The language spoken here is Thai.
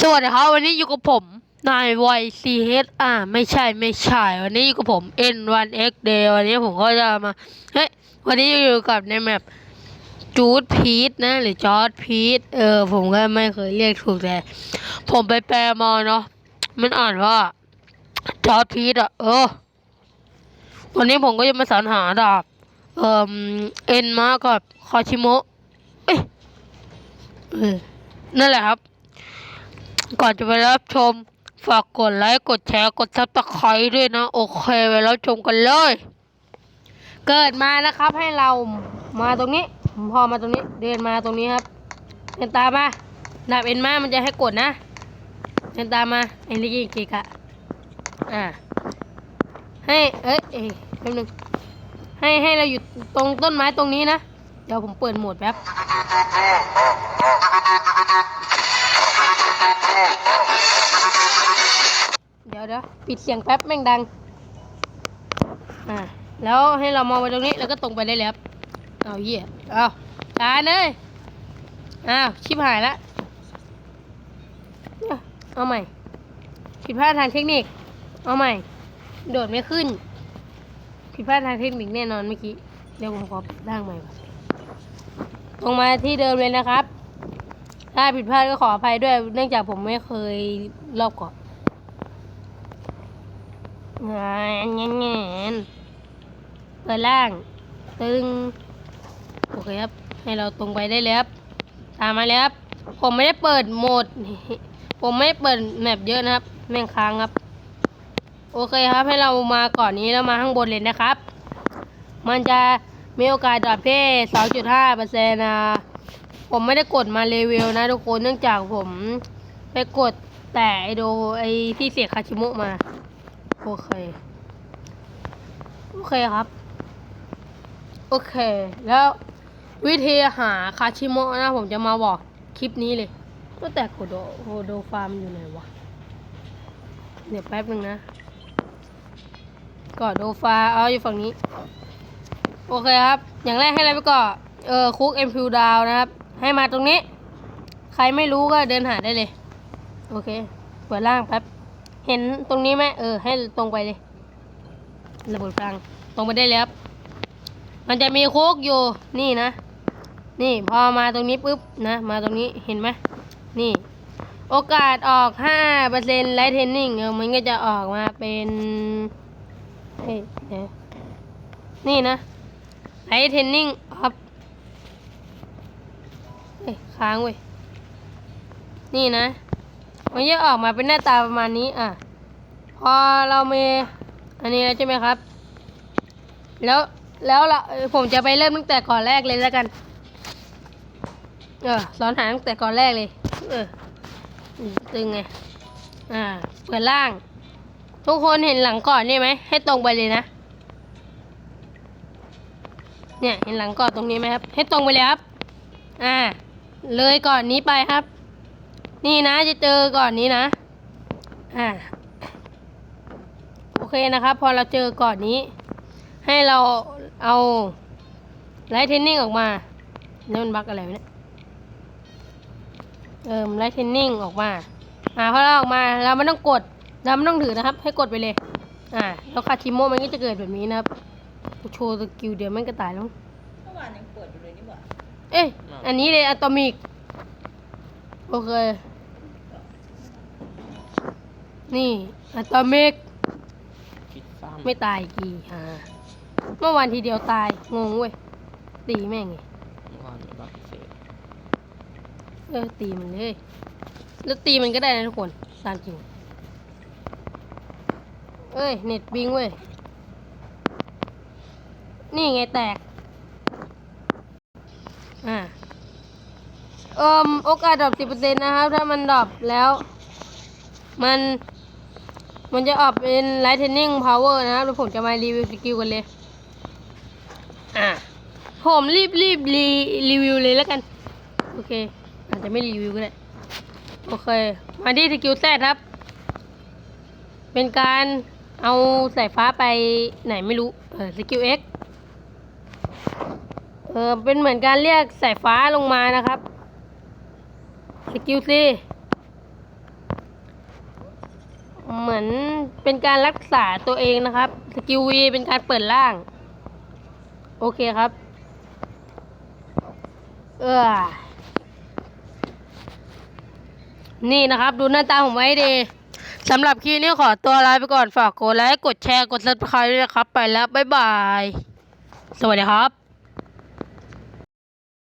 สวัสดีครับวันนี้อยู่กับผมนายวัย CH อ่าไม่ใช่ไม่ใช่ วันนี้อยู่กับผม N1X Day วันนี้ผมก็จะมาเฮ้ยวันนี้อยู่กับในแมปจูดพีทนะ หรือจอร์ดพีทเออ ผมก็ไม่เคยเรียกถูกแต่ผมไปแปลมาเนาะมันอ่านว่าจอร์ดพีทอะเออ วันนี้ผมก็จะมาสรรหาดาบเอ่อเอ็นมากับคาชิโมะเอ้ยเออนั่นแหละครับ ก่อนจะไปรับชม ฝากกดไลค์กดแชร์กดซับสไครต์ด้วยนะ โอเคไปรับชมกันเลย เกิดมานะครับให้เรามาตรงนี้พอมาตรงนี้เดินมาตรงนี้ครับเดินตามมาดาบเอ็นมามันจะให้กดนะเดินตามมาเอ็นลิกิกิกะอ่าให้เอ้ยเอ้ยแป๊บนึงให้ให้เราอยู่ตรงต้นไม้ตรงนี้นะ เดี๋ยวผมเปิดโหมดแป๊บ เดี๋ยวเดี๋ยวปิดเสียงแป๊บแม่งดัง อ่า แล้วให้เรามองไปตรงนี้แล้วก็ตรงไปได้เลยครับ เอาเหี้ย เอาตาเลยอ้าว ชิบหายละเนี่ยเอาใหม่ ผิดพลาดทางเทคนิค เอาใหม่ โดดไม่ขึ้น ผิดพลาดทางเทคนิคแน่นอนเมื่อกี้ เดี๋ยวผมขอร่างใหม่ก่อนตรงมาที่เดิมเลยนะครับ ถ้าผิดพลาดก็ขออภัยด้วย เนื่องจากผมไม่เคยรอบก่อนงานงานงานเปิดล่าง ตึง โอเคครับ ให้เราตรงไปได้เลยครับ ตามมาเลยครับ ผมไม่ได้เปิดโหมด ผมไม่เปิดแมปเยอะนะครับ แม่งค้างครับ โอเคครับ ให้เรามาก่อนนี้แล้วมาข้างบนเลยนะครับ มันจะมีโอกาสดรอปเพ่2.5เปอร์เซ็นต์นะ ผมไม่ได้กดมารีวิวนะทุกคนเนื่องจากผมไปกดแต่ไอโดไอที่เสียคาชิมุมา โอเค โอเคครับ โอเค แล้ววิธีหาคาชิโมะนะผมจะมาบอกคลิปนี้เลยก็แต่โคโดโคโดฟาร์มอยู่ไหนวะเดี๋ยวแป๊บนึงนะก่อนโดฟาเอาอยู่ฝั่งนี้ โอเคครับ อย่างแรกให้อะไรไปก่อนเออคุกเอ็มพิวดาวนะครับ ให้มาตรงนี้ ใครไม่รู้ก็เดินหาได้เลย โอเคเปิดล่างแป๊บ เห็นตรงนี้ไหมเออ ให้ตรงไปเลย ระเบิดกลาง ตรงไปได้เลยครับ มันจะมีโคกอยู่นี่นะ นี่พอมาตรงนี้ปุ๊บนะ มาตรงนี้เห็นไหมนี่ โอกาสออกห้าเปอร์เซ็นต์ไลท์เทนนิ่งเออมันก็จะออกมาเป็นเฮ้ยเดี๋ยวนี่นะไลท์เทนนิ่งออฟ เฮ้ยค้างเว้ย นี่นะ มันจะออกมาเป็นหน้าตาประมาณนี้ อะ พอเรามีอันนี้แล้วใช่ไหมครับ แล้วแล้วเราผมจะไปเริ่มตั้งแต่ก่อนแรกเลยแล้วกัน เออสอนหาตั้งแต่ก่อนแรกเลย เออตึงไง อ่า เปิดล่าง ทุกคนเห็นหลังก่อนนี่ไหม ให้ตรงไปเลยนะ เนี่ย เห็นหลังก่อนตรงนี้ไหมครับ ให้ตรงไปเลยครับ อ่า เลยก่อนนี้ไปครับ นี่นะจะเจอก่อนนี้นะ อ่า โอเคนะครับ พอเราเจอก่อนนี้ ให้เราเอาไลท์เทนนิ่งออกมาแล้วมันบักอะไรเนี่ย เอิมไลท์เทนนิ่งออกมา อ่าพอเราออกมาเราไม่ต้องกด เราไม่ต้องถือนะครับ ให้กดไปเลย อ่า แล้วคาชิโมะมันก็จะเกิดแบบนี้นะครับโชว์สกิลเดี๋ยวมันก็ตายแล้วเมื่อวานยังปิดอยู่เลยนี่หว่า เอ้ยอันนี้เลยอะตอมิก โอเค นี่อะตอมิก คิดซ้ำไม่ตายกี่ฮะเมื่อวานทีเดียวตาย งงเว้ย ตีแม่งไงก่อนบักเสร็จเออ ตีมันเลย แล้วตีมันก็ได้นะทุกคน ตามจริง เอ้ย เน็ตบิงเว้ย นี่ไงแตก อ่า เอ่มโอกาสดรอปสิบเปอร์เซ็นต์นะครับ ถ้ามันดรอปแล้ว มันมันจะออกเป็น Lightning Power นะครับแล้วผมจะมารีวิวสกิลกันเลย อ่าผมรีบรีบรีรีวิวเลยแล้วกัน โอเค อาจจะไม่รีวิวก็ได้ โอเค มาที่สกิลแซครับ เป็นการเอาสายฟ้าไปไหนไม่รู้ เออสกิล X เออเป็นเหมือนการเรียกสายฟ้าลงมานะครับ กิลซีเหมือนเป็นการรักษาตัวเองนะครับ สกิลวีเป็นการเปิดล่าง โอเคครับ เออนี่นะครับ ดูหน้าตาผมไว้ดีสำหรับคลิปนี้ขอตัวลาไปก่อนฝากกดไลค์กดแชร์กดซับสไครต์ด้วยนะครับ ไปแล้ว บ๊ายบาย สวัสดีครับ